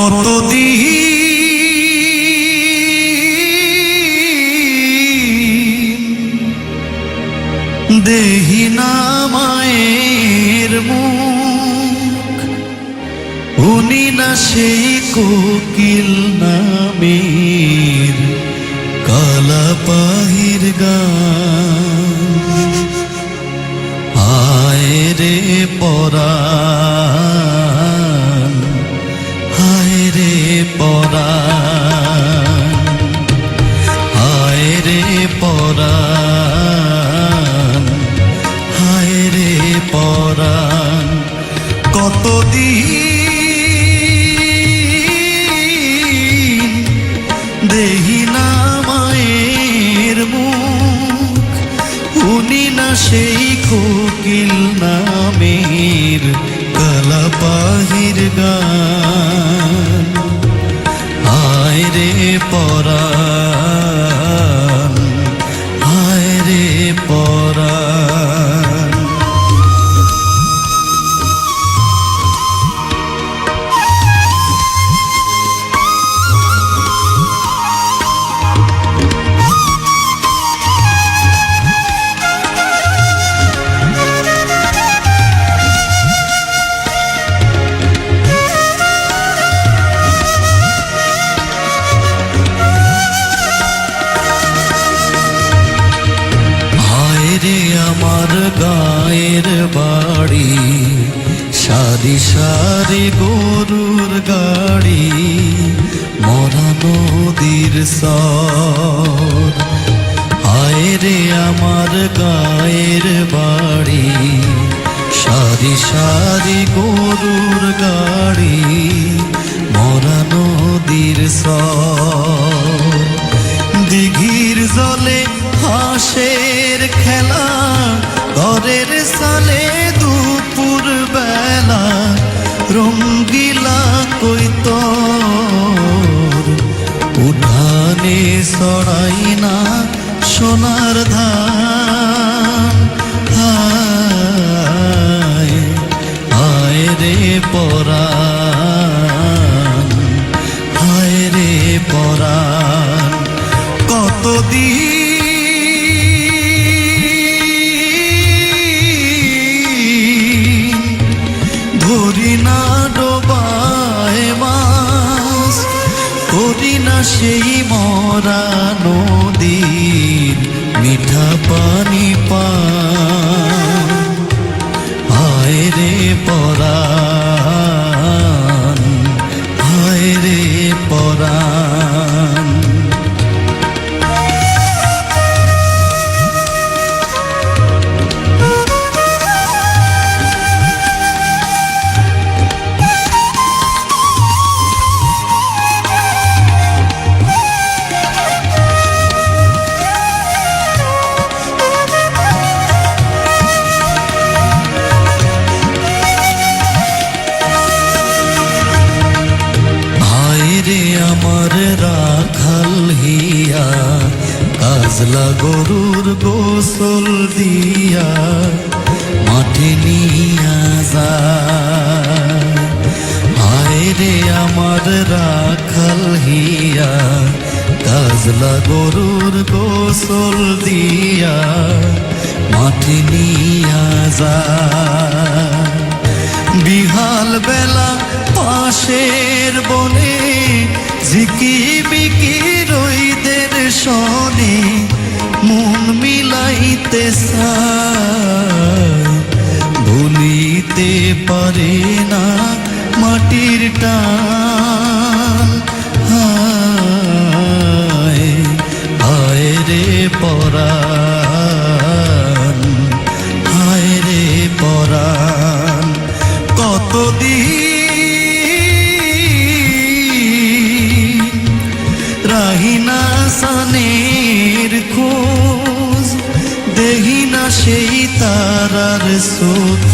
কতদিন? দেহি না মুখ উনি না কোকিল নামের কালা পাহির গান। রে পরাণ রে পরাণ হায় রে পরা। হায় রে পরাণ কতদিন গায়ের বাড়ি, সারি সারি গরুর গাড়ি, মরা নদীর সর রে আমার গায়ের বাড়ি, সারি সারি গরুর গাড়ি, মরা নদীর সর দিঘির জলে হাঁসের খেলা ঘরের সালে দুপুর বেলা রঙ্গিলা কইত উঠানে সরাই না সোনার কতদিন ধরি না ডোবায় মাছ, করি না সেই মরা নদীর মিঠা পানি পান হায় রে পরাণ কাজলা গরুর গোসল দিয়া মাঠে নিয়া যা হায় রে আমার রাখাল হিয়া কাজলা গরুর গোসল দিয়া মাঠে নিয়া যা বিহাল বেলা পাশের বনে ঝিকি চায় ভুলিতে পারে না মাটির টান। হায় হায় রে পরাণ রে পরাণ, কতদিন রাহিনা সানের para.